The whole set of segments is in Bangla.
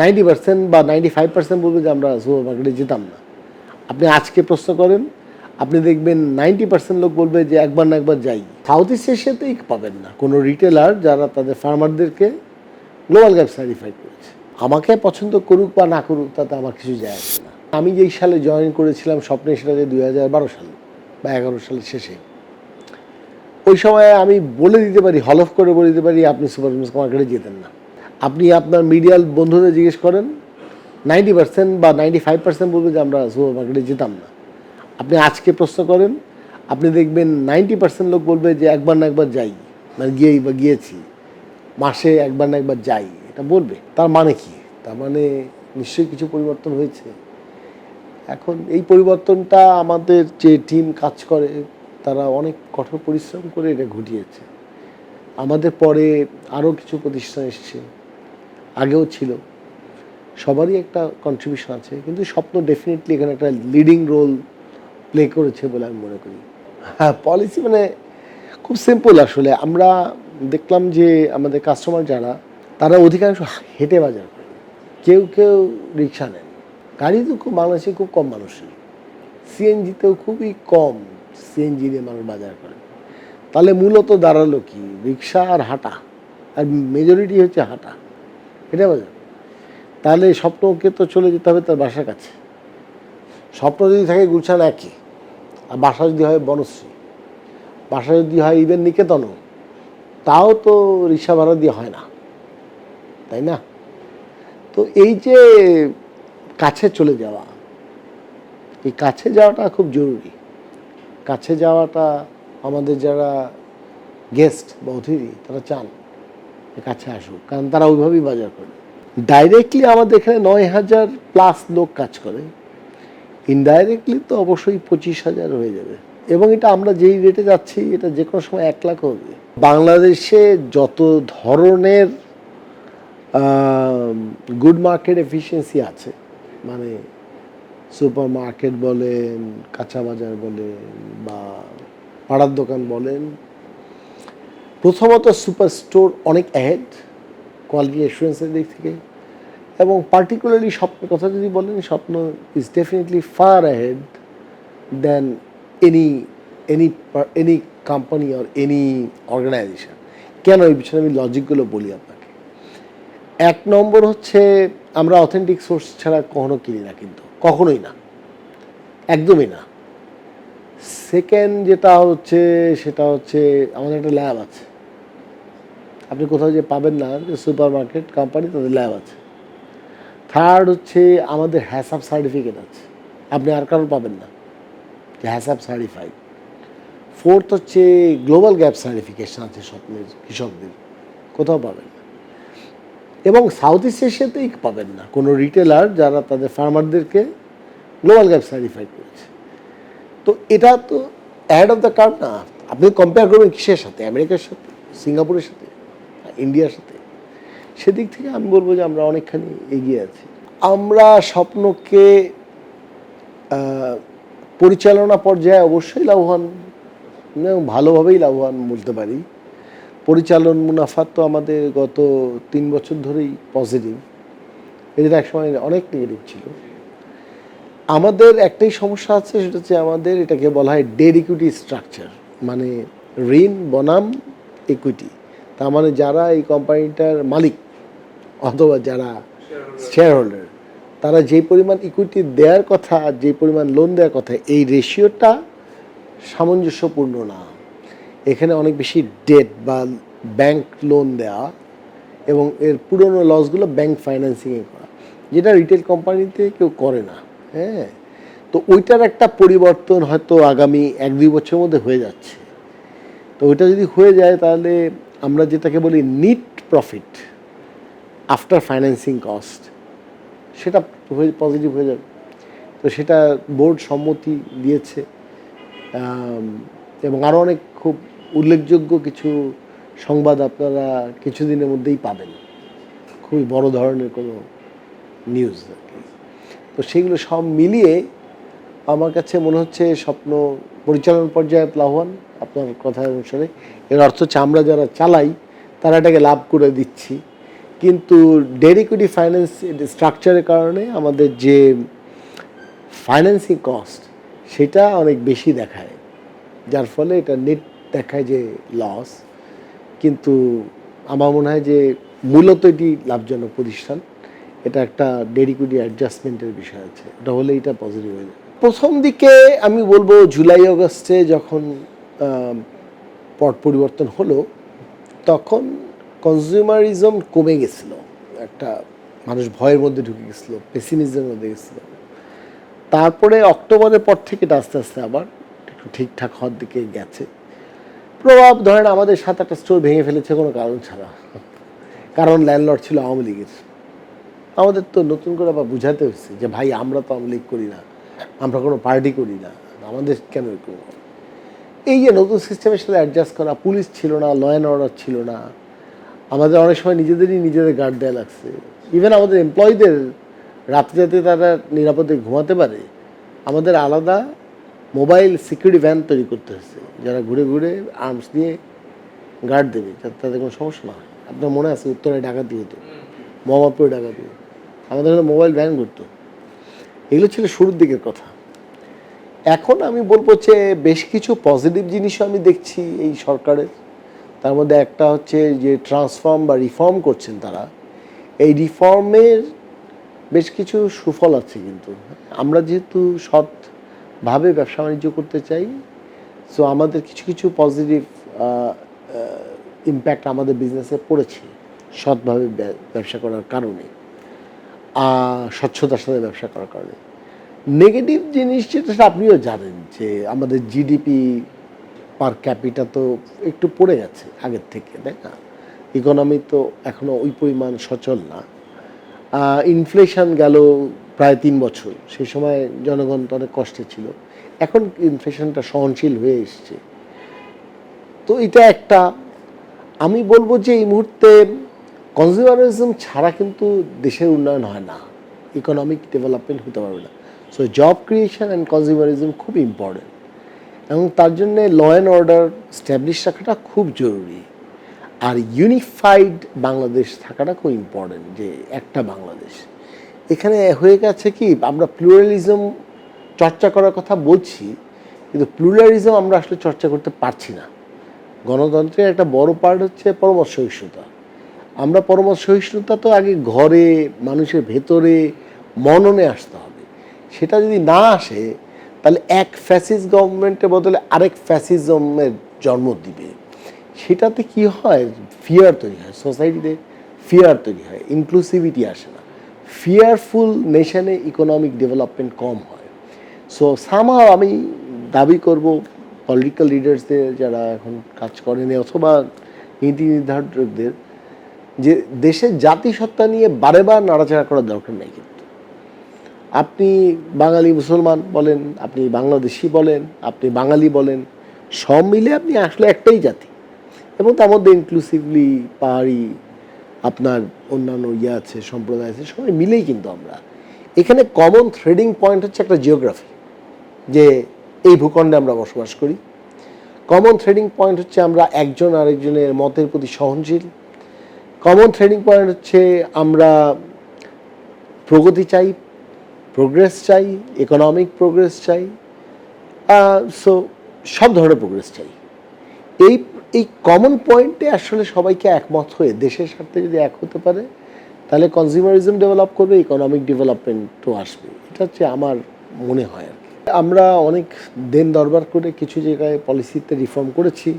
নাইনটি পার্সেন্ট বা নাইনটি ফাইভ পার্সেন্ট বলবে যে আমরা সুপার মার্কেটে যেতাম না। আপনি আজকে প্রশ্ন করেন, আপনি দেখবেন নাইনটি পার্সেন্ট লোক বলবে যে একবার না একবার যাই। সাউথ ইস্ট এশিয়াতেই পাবেন না। কোনো রিটেলার যারা তাদের ফার্মারদেরকে গ্লোবাল গ্যাপ সার্টিফাইড করেছে। আমাকে পছন্দ করুক বা না করুক, তাতে আমার কিছু যায় আসে না। আমি যেই সালে জয়েন করেছিলাম, স্বপ্নে সেটা যে দুই হাজার বারো সালে বা এগারো সালের শেষে। ওই সময় আমি বলে দিতে পারি হলফ করে বলে দিতে পারি, আপনি সুপার মার্কেটে যেতেন না। আপনি আপনার মিডিয়াল বন্ধুদের জিজ্ঞেস করেন নাইনটি পার্সেন্ট বা নাইনটি ফাইভ পার্সেন্ট বলবে যে আমরা সুপার মার্কেটে যেতাম না। আপনি আজকে প্রশ্ন করেন, আপনি দেখবেন নাইনটি পার্সেন্ট লোক বলবে যে একবার না একবার যাই মানে গিয়েই বা গিয়েছি, মাসে একবার না একবার যাই, এটা বলবে। তার মানে কি? তার মানে নিশ্চয়ই কিছু পরিবর্তন হয়েছে। এখন এই পরিবর্তনটা আমাদের যে টিম কাজ করে, তারা অনেক কঠোর পরিশ্রম করে এটা ঘটিয়েছে। আমাদের পরে আরও কিছু প্রতিষ্ঠান এসছে। আগেও ছিল। সবারই একটা কন্ট্রিবিউশন আছে, কিন্তু স্বপ্ন ডেফিনেটলি এখানে একটা লিডিং রোল প্লে করেছে বলে আমি মনে করি। হ্যাঁ পলিসি মানে খুব সিম্পল আসলে। আমরা দেখলাম যে আমাদের কাস্টমার যারা, তারা অধিকাংশ হেঁটে বাজার করে। কেউ কেউ রিক্সা নেন গাড়ি তো খুব বাংলাদেশে খুব কম মানুষের সিএনজিতেও খুবই কম সিএনজি দিয়ে মানুষ বাজার করে। তাহলে মূলত দাঁড়াল কি? রিক্সা আর হাঁটা। আর মেজরিটি হচ্ছে হাঁটা। হেঁটে বাজার তাহলে এই স্বপ্নকে তো চলে যেতে হবে তার বাসার কাছে। স্বপ্ন যদি থাকে গুলশান একই, আর বাসা যদি হয় বনশ্রী। বাসা যদি হয় ইভেন নিকেতনও তাও তো রিক্সা ভাড়া দিয়ে হয় না। তাই না? তো এই যে কাছে চলে যাওয়া, এই কাছে যাওয়াটা খুব জরুরি। কাছে যাওয়াটা আমাদের যারা গেস্ট বা অতিথি, তারা চান। কাছে আসুক, কারণ তারা ওইভাবেই বাজার করে। ডাইরেক্টলি আমাদের এখানে নয় হাজার প্লাস লোক কাজ করে। ইনডাইরেক্টলি তো অবশ্যই পঁচিশ হাজার হয়ে যাবে। এবং এটা আমরা যেই রেটে যাচ্ছি, এটা যে কোনো সময় এক লাখ হবে। বাংলাদেশে যত ধরনের গুড মার্কেট এফিসিয়েন্সি আছে মানে সুপার মার্কেট বলেন, কাঁচা বাজার বলেন, বা পাড়ার দোকান বলেন প্রথমত সুপার স্টোর অনেক অ্যাহেড কোয়ালিটি অ্যাসুরেন্সের দিক থেকে। এবং পার্টিকুলারলি স্বপ্নের কথা যদি বলেন, Swapno is definitely far ahead than any any any company or any organization কেন এই বিষয়ে আমি লজিকগুলো বলি আপনাকে? এক নম্বর হচ্ছে, আমরা অথেন্টিক সোর্স ছাড়া কখনো কিনি না কিন্তু, কখনোই না। একদমই না। সেকেন্ড যেটা হচ্ছে, সেটা হচ্ছে, আমাদের একটা ল্যাব আছে। আপনি কোথাও যে পাবেন না, যে সুপার মার্কেট কোম্পানি তাদের ল্যাব আছে। থার্ড হচ্ছে আমাদের হ্যাসাপ সার্টিফিকেট আছে। আপনি আর কারোর পাবেন না, যে হ্যাসাপ সার্টিফাইড ফোর্থ হচ্ছে গ্লোবাল গ্যাপ সার্টিফিকেশন আছে স্বপ্নের, কৃষকদের। কোথাও পাবেন না। এবং সাউথ ইস্ট এশিয়াতেই পাবেন না। কোনো রিটেলার যারা তাদের ফার্মারদেরকে গ্লোবাল গ্যাপ সার্টিফাইড করেছে। তো এটা তো অ্যাড অফ দ্য কার্ড না। আপনি কম্পেয়ার করবেন কিসের সাথে? আমেরিকার সাথে? সিঙ্গাপুরের সাথে? ইন্ডিয়ার সাথে। সেদিক থেকে আমি বলব যে আমরা অনেকখানি এগিয়ে আছি। আমরা স্বপ্নকে পরিচালনা পর্যায়ে অবশ্যই লাভবান ভালোভাবেই লাভবান বলতে পারি। পরিচালন মুনাফা তো আমাদের গত তিন বছর ধরেই পজিটিভ এদের এক সময় অনেক নেগেটিভ ছিল। আমাদের একটাই সমস্যা আছে, সেটা হচ্ছে আমাদের এটাকে বলা হয় ডেড ইকুইটি স্ট্রাকচার মানে ঋণ, বনাম ইকুইটি তার মানে যারা এই কোম্পানিটার মালিক অথবা যারা শেয়ার হোল্ডার তারা যে পরিমাণ ইকুইটি দেওয়ার কথা যে পরিমাণ লোন দেওয়ার কথা, এই রেশিওটা সামঞ্জস্যপূর্ণ না। এখানে অনেক বেশি ডেট বা ব্যাংক লোন দেওয়া এবং এর পুরনো লসগুলো ব্যাংক ফাইন্যান্সিংয়ে করা, যেটা রিটেল কোম্পানিতে কেউ করে না হ্যাঁ? তো ওইটার একটা পরিবর্তন হয়তো আগামী এক দুই বছরের মধ্যে হয়ে যাচ্ছে। তো ওইটা যদি হয়ে যায় তাহলে আমরা যেটাকে বলি net profit after financing cost সেটা হয়ে পজিটিভ হয়ে যাবে। তো সেটা বোর্ড সম্মতি দিয়েছে। এবং আরও অনেক খুব উল্লেখযোগ্য কিছু সংবাদ আপনারা কিছুদিনের মধ্যেই পাবেন। খুবই বড় ধরনের কোনো নিউজ তো সেগুলো সব মিলিয়ে আমার কাছে মনে হচ্ছে স্বপ্ন পরিচালন পর্যায়ে লাভবান আপনার কথা অনুসারে। এর অর্থ হচ্ছে আমরা যারা চালাই, তারা এটাকে লাভ করে দিচ্ছি। কিন্তু ডেরিকুইটি ফাইন্যান্স স্ট্রাকচারের কারণে আমাদের যে ফাইন্যান্সিং কস্ট সেটা অনেক বেশি দেখায়। যার ফলে এটা নেট দেখায় যে লস কিন্তু আমার মনে হয় যে মূলত এটি লাভজনক প্রতিষ্ঠান। এটা একটা ডেডিকুইটি অ্যাডজাস্টমেন্টের বিষয় আছে। এটা হলে এটা পজিটিভ হয়ে যায় প্রথম দিকে আমি বলব, জুলাই, আগস্টে যখন পট পরিবর্তন হলো, তখন কনজিউমারিজম কমে গেছিল। একটা মানুষ ভয়ের মধ্যে ঢুকে গেছিল পেসিমিজমের মধ্যে গেছিল। তারপরে অক্টোবরের পর থেকে এটা আস্তে আস্তে আবার একটু ঠিকঠাক হওয়ার দিকে গেছে। প্রভাব ধরেন আমাদের সাত আটটা স্টোর ভেঙে ফেলেছে কোনো কারণ ছাড়া। কারণ ল্যান্ডলর্ড ছিল আওয়ামী লীগের। আমাদের তো নতুন করে আবার বুঝাতে হচ্ছে যে, ভাই, আমরা তো আওয়ামী লীগ করি না। আমরা কোনো পার্টি করি না। আমাদের কেন হবে? এই যে নতুন সিস্টেমের সাথে অ্যাডজাস্ট করা পুলিশ ছিল না ল অ্যান্ড অর্ডার ছিল না, আমাদের অনেক সময় নিজেদেরই নিজেদের গার্ড দেওয়া লাগছে। ইভেন আমাদের এমপ্লয়ীদের রাত্রে যাতে তারা নিরাপদে ঘুমাতে পারে, আমাদের আলাদা মোবাইল সিকিউরিটি ভ্যান তৈরি করতে হয়েছে যারা ঘুরে ঘুরে আর্মস নিয়ে গার্ড দেবে, যাতে তাদের কোনো সমস্যা না হয়। আপনার মনে আছে উত্তরে ডাকাতি হতো, মোহাম্মদপুরে ডাকাতি আমাদের মোবাইল ভ্যান ঘুরতো। এগুলো ছিল শুরুর দিকের কথা। এখন আমি বলব যে বেশ কিছু পজিটিভ জিনিসও আমি দেখছি এই সরকারের। তার মধ্যে একটা হচ্ছে যে ট্রান্সফর্ম বা রিফর্ম করছেন তারা। এই রিফর্মের বেশ কিছু সুফল আছে কিন্তু। আমরা যেহেতু সৎভাবে ব্যবসা বাণিজ্য করতে চাই সো আমাদের কিছু কিছু পজিটিভ ইম্প্যাক্ট আমাদের বিজনেসে পড়েছে সৎভাবে ব্যবসা করার কারণে স্বচ্ছতার সাথে ব্যবসা করার কারণে। নেগেটিভ জিনিস সেটা আপনিও জানেন যে আমাদের জিডিপি পার ক্যাপিটা তো একটু পড়ে গেছে আগের থেকে, তাই না? ইকোনমি তো এখনও ওই পরিমাণ সচল না। ইনফ্লেশন গেল প্রায় তিন বছর। সেই সময় জনগণ তো অনেক কষ্টে ছিল। এখন ইনফ্লেশনটা সহনশীল হয়ে এসছে। তো এটা একটা, আমি বলব যে এই মুহূর্তে কনজিউমারিজম ছাড়া কিন্তু দেশের উন্নয়ন হয় না। ইকোনমিক ডেভেলপমেন্ট হতে পারবে না। So job creation and consumerism খুব ইম্পর্টেন্ট এবং তার জন্যে ল অ্যান্ড অর্ডার স্ট্যাবলিশ রাখাটা খুব জরুরি। আর ইউনিফাইড বাংলাদেশ থাকাটা খুব ইম্পর্টেন্ট যে একটা বাংলাদেশ। এখানে হয়ে গেছে কি, আমরা প্লুরালিজম চর্চা করার কথা বলছি, কিন্তু প্লুরালিজম আমরা আসলে চর্চা করতে পারছি না। গণতন্ত্রের একটা বড় পার্ট হচ্ছে সহিষ্ণুতা আমরা পরমত সহিষ্ণুতা তো আগে ঘরে, মানুষের ভেতরে, মননে আসতে হবে। সেটা যদি না আসে, তাহলে এক ফ্যাসিস গভর্নমেন্টের বদলে আরেক ফ্যাসিজমের জন্ম দিবে। সেটাতে কি হয়? ফিয়ার তৈরি হয়। সোসাইটিতে ফিয়ার তৈরি হয়। ইনক্লুসিভিটি আসে না। ফিয়ারফুল নেশনে ইকোনমিক ডেভেলপমেন্ট কম হয়। সো সামহাও আমি দাবি করব পলিটিক্যাল লিডার্সদের যারা এখন কাজ করেনি, অথবা নীতি নির্ধারকদের যে দেশের জাতিসত্তা নিয়ে বারে বার নাড়াচাড়া করার দরকার নেই কিন্তু। আপনি বাঙালি মুসলমান বলেন, আপনি বাংলাদেশি বলেন, আপনি বাঙালি বলেন, সব মিলে আপনি আসলে একটাই জাতি। এবং তার মধ্যে ইনক্লুসিভলি পাহাড়ি আপনার অন্যান্য ইয়ে আছে, সম্প্রদায় আছে, সবাই মিলেই কিন্তু আমরা। এখানে কমন থ্রেডিং পয়েন্ট হচ্ছে একটা জিওগ্রাফি যে এই ভূখণ্ডে আমরা বসবাস করি। কমন থ্রেডিং পয়েন্ট হচ্ছে আমরা একজন আরেকজনের মতের প্রতি সহনশীল কমন থ্রেডিং পয়েন্ট হচ্ছে আমরা প্রগতি চাই প্রোগ্রেস চাই ইকোনমিক প্রোগ্রেস চাই সো সব ধরনের প্রোগ্রেস চাই। এই এই কমন পয়েন্টে আসলে সবাইকে একমত হয়ে দেশের স্বার্থে যদি এক হতে পারে, তাহলে কনজিউমারিজম ডেভেলপ করবে ইকোনমিক ডেভেলপমেন্টও আসবে। এটা হচ্ছে আমার মনে হয় আর কি। আমরা অনেক দেন দরবার করে কিছু জায়গায় পলিসিতে রিফর্ম করেছি।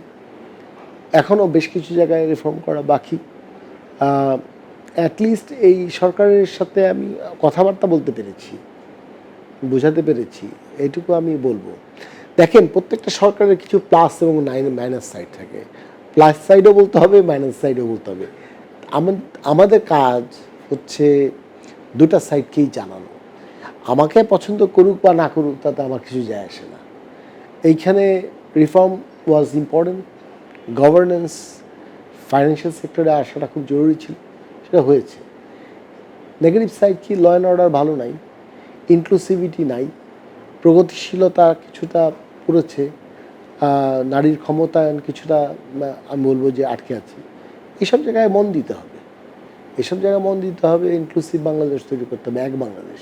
এখনও বেশ কিছু জায়গায় রিফর্ম করা বাকি। অ্যাটলিস্ট এই সরকারের সাথে আমি কথাবার্তা বলতে পেরেছি, বোঝাতে পেরেছি, এইটুকু আমি বলব। দেখেন, প্রত্যেকটা সরকারের কিছু প্লাস এবং নাইন মাইনাস সাইড থাকে। প্লাস সাইডও বলতে হবে মাইনাস সাইডও বলতে হবে। আমা- আমাদের কাজ হচ্ছে দুটা সাইডকেই জানানো আমাকে পছন্দ করুক বা না করুক, তাতে আমার কিছু যায় আসে না। এইখানে reform was important governance financial সেক্টরে আসাটা খুব জরুরি ছিল, সেটা হয়েছে। নেগেটিভ সাইড কি? ল অ্যান্ড অর্ডার ভালো নাই ইনক্লুসিভিটি নাই, প্রগতিশীলতা কিছুটা পড়েছে নারীর ক্ষমতায়ন কিছুটা আমি বলব যে আটকে আছে। এইসব জায়গায় মন দিতে হবে। এসব জায়গায় মন দিতে হবে ইনক্লুসিভ বাংলাদেশ তৈরি করতে হবে, এক বাংলাদেশ।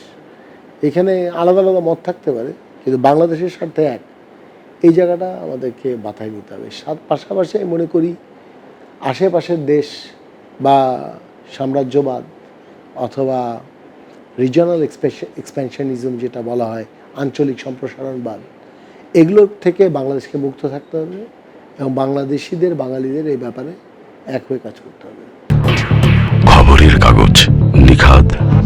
এখানে আলাদা আলাদা মত থাকতে পারে, কিন্তু বাংলাদেশের স্বার্থে এক। এই জায়গাটা আমাদেরকে বাতায় নিতে হবে। সাত, পাশাপাশি আমি মনে করি আশেপাশের দেশ বা সাম্রাজ্যবাদ অথবা রিজনাল এক্সপেনশনিজম যেটা বলা হয়, আঞ্চলিক সম্প্রসারণবাদ, এগুলোর থেকে বাংলাদেশকে মুক্ত থাকতে হবে এবং বাংলাদেশিদের, বাঙালিদের এই ব্যাপারে এক হয়ে কাজ করতে হবে। খবরের কাগজ নিরপেক্ষ